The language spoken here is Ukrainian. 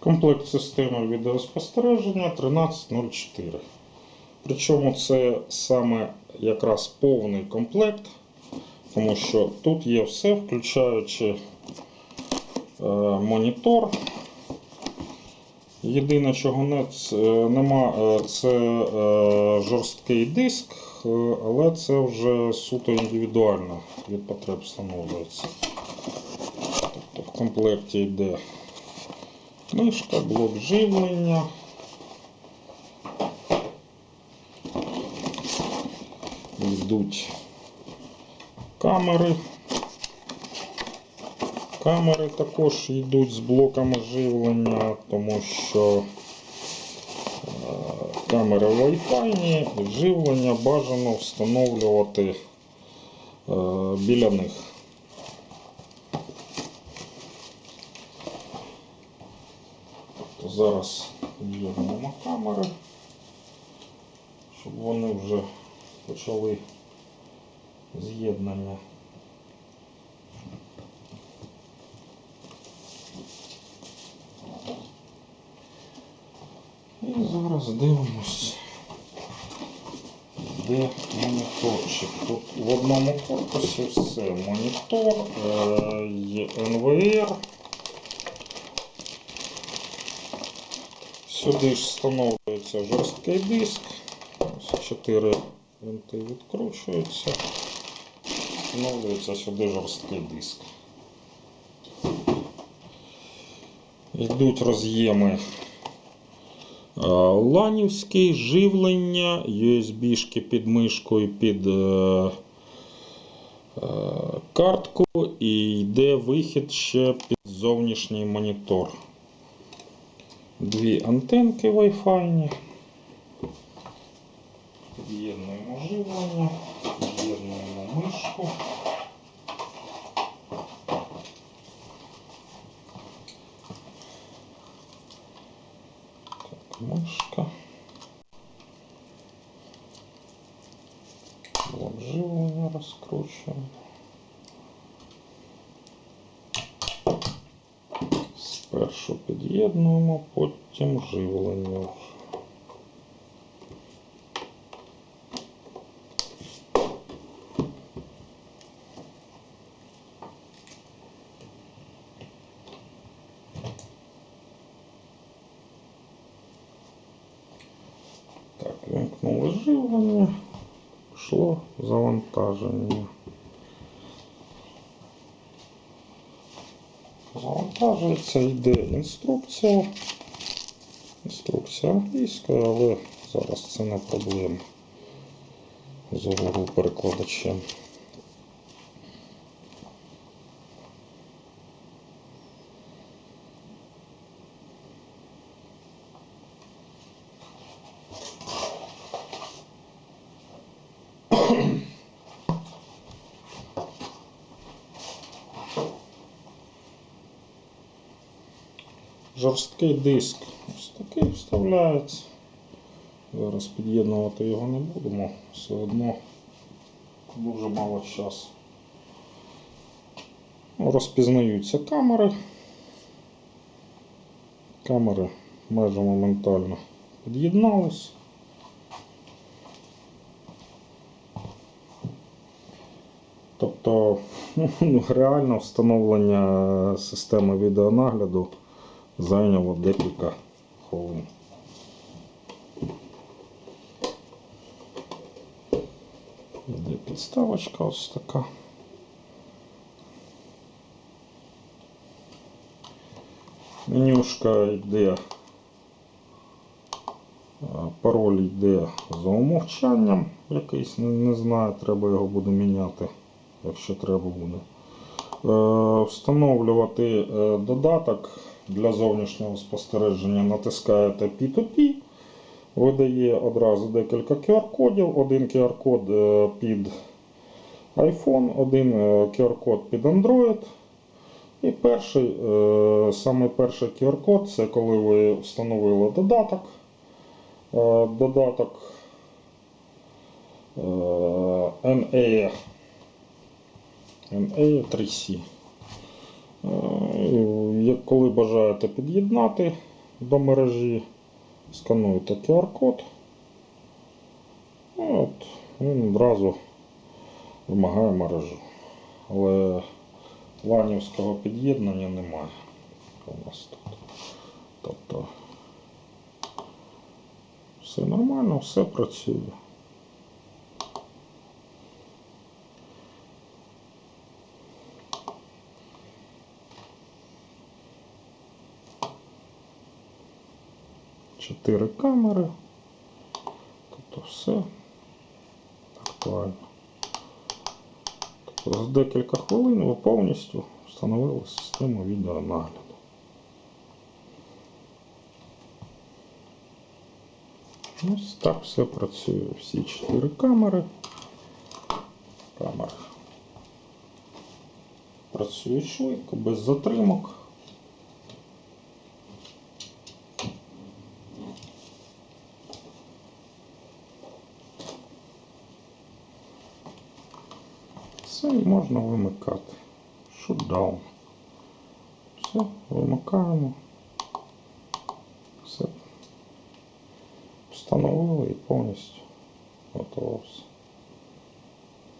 Комплект системи відеоспостереження 1304. Причому це саме якраз повний комплект, тому що тут є все, включаючи е, монітор. Єдине, чого не, е, нема, е, це е, жорсткий диск, е, але це вже суто індивідуально від потреб встановлюється. Тобто в комплекті йде мишка, блок живлення. Йдуть камери. Камери також йдуть з блоками живлення, тому що е, камери Wi-Fi, живлення бажано встановлювати е, біля них. Зараз під'єднуємо камери, щоб вони вже почали з'єднання. І зараз дивимось, де моніторчик. Тут в одному корпусі все. Монітор, е, НВР. Сюди ж встановлюється жорсткий диск. Ось чотири винти відкручуються. Встановлюється сюди жорсткий диск. Йдуть роз'єми е, ланівський, живлення, USB-шки під мишкою, під е, е, картку і йде вихід ще під зовнішній монітор. Дві антенки Wi-Fi. Під'єднуємо живлення, під'єднуємо мишку. Так, мишка. Блок живлення розкручуємо. Спершу під'єднуємо, потім живлення. Так, вимкнули живлення, пішло завантаження. Завантажується, йде інструкція. Інструкція англійська, але зараз це не проблема з Google перекладачем. Жорсткий диск ось такий вставляється. Зараз під'єднувати його не будемо, все одно дуже мало часу. Ну, Розпізнаються камери. Камери майже моментально під'єднались. Тобто ну, реально встановлення системи відеонагляду зайняло декілька хвилин. Йде підставочка ось така. Менюшка йде, пароль йде за умовчанням якийсь, не, не знаю, треба його буде міняти, якщо треба буде. Е, Встановлювати е, додаток для зовнішнього спостереження натискаєте P2P, видає одразу декілька QR-кодів. Один QR-код е, під iPhone, один е, QR-код під Android. І перший, е, саме перший QR-код це коли ви встановили додаток. Додаток NA NA3C. Коли бажаєте під'єднати до мережі, скануєте QR-код. Ну, От, він одразу вимагає мережу. Але ланівського під'єднання немає у нас тут. Тобто все нормально, все працює. Чотири камери. Тобто все актуально. Тобто за декілька хвилин ви повністю встановили систему відеонагляду. Ось так все працює. Всі чотири камери. Камера. Працює швидко, без затримок. Все і можна вимикати. Шутдаун. Все, вимикаємо. Все. Встановили і повністю готово все.